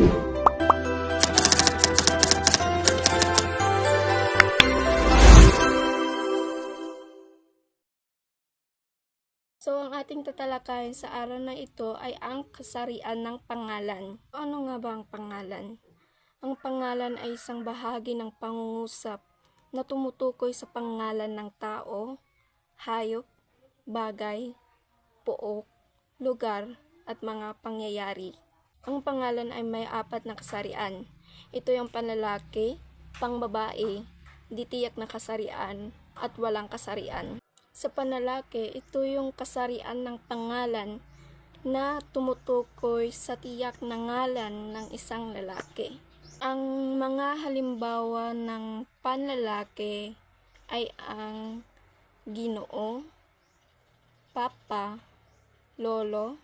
So, ang ating tatalakayin sa araw na ito ay ang kasarian ng pangalan. Ano nga ba ang pangalan? Ang pangalan ay isang bahagi ng pangungusap na tumutukoy sa pangalan ng tao, hayop, bagay, pook, lugar, at mga pangyayari. Ang pangalan ay may apat na kasarian. Ito yung panlalaki, pangbabae, ditiyak na kasarian, at walang kasarian. Sa panlalaki, ito yung kasarian ng pangalan na tumutukoy sa tiyak na ngalan ng isang lalaki. Ang mga halimbawa ng panlalaki ay ang ginoo, papa, lolo,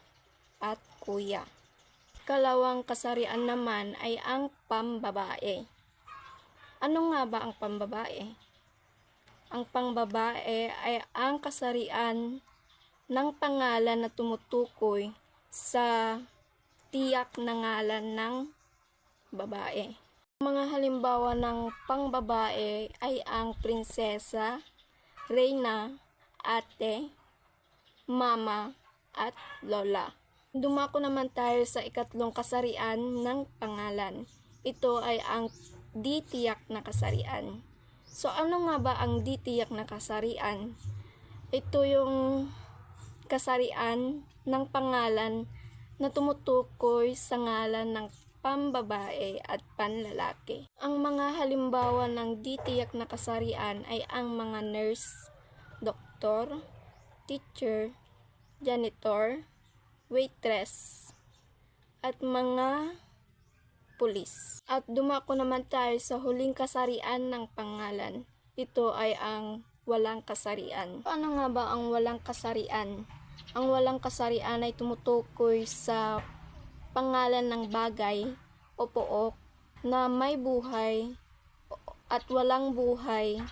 at kuya. Kalawang kasarian naman ay ang pambabae. Ano nga ba ang pambabae? Ang pangbabae ay ang kasarian ng pangalan na tumutukoy sa tiyak na ngalan ng babae. Mga halimbawa ng pangbabae ay ang prinsesa, reyna, ate, mama, at lola. Dumako naman tayo sa ikatlong kasarian ng pangalan. Ito ay ang di tiyak na kasarian. So ano nga ba ang di tiyak na kasarian? Ito yung kasarian ng pangalan na tumutukoy sa ngalan ng pambabae at panlalaki. Ang mga halimbawa ng di tiyak na kasarian ay ang mga nurse, doktor, teacher, janitor, waitress, at mga pulis. At dumako naman tayo sa huling kasarian ng pangalan. Ito ay ang walang kasarian. Ano nga ba ang walang kasarian? Ang walang kasarian ay tumutukoy sa pangalan ng bagay o pook na may buhay at walang buhay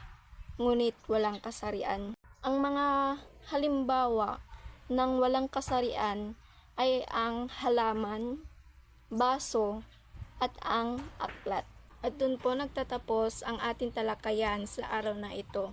ngunit walang kasarian. Ang mga halimbawa ng walang kasarian ay ang halaman, baso, at ang aklat. At dun po nagtatapos ang ating talakayan sa araw na ito.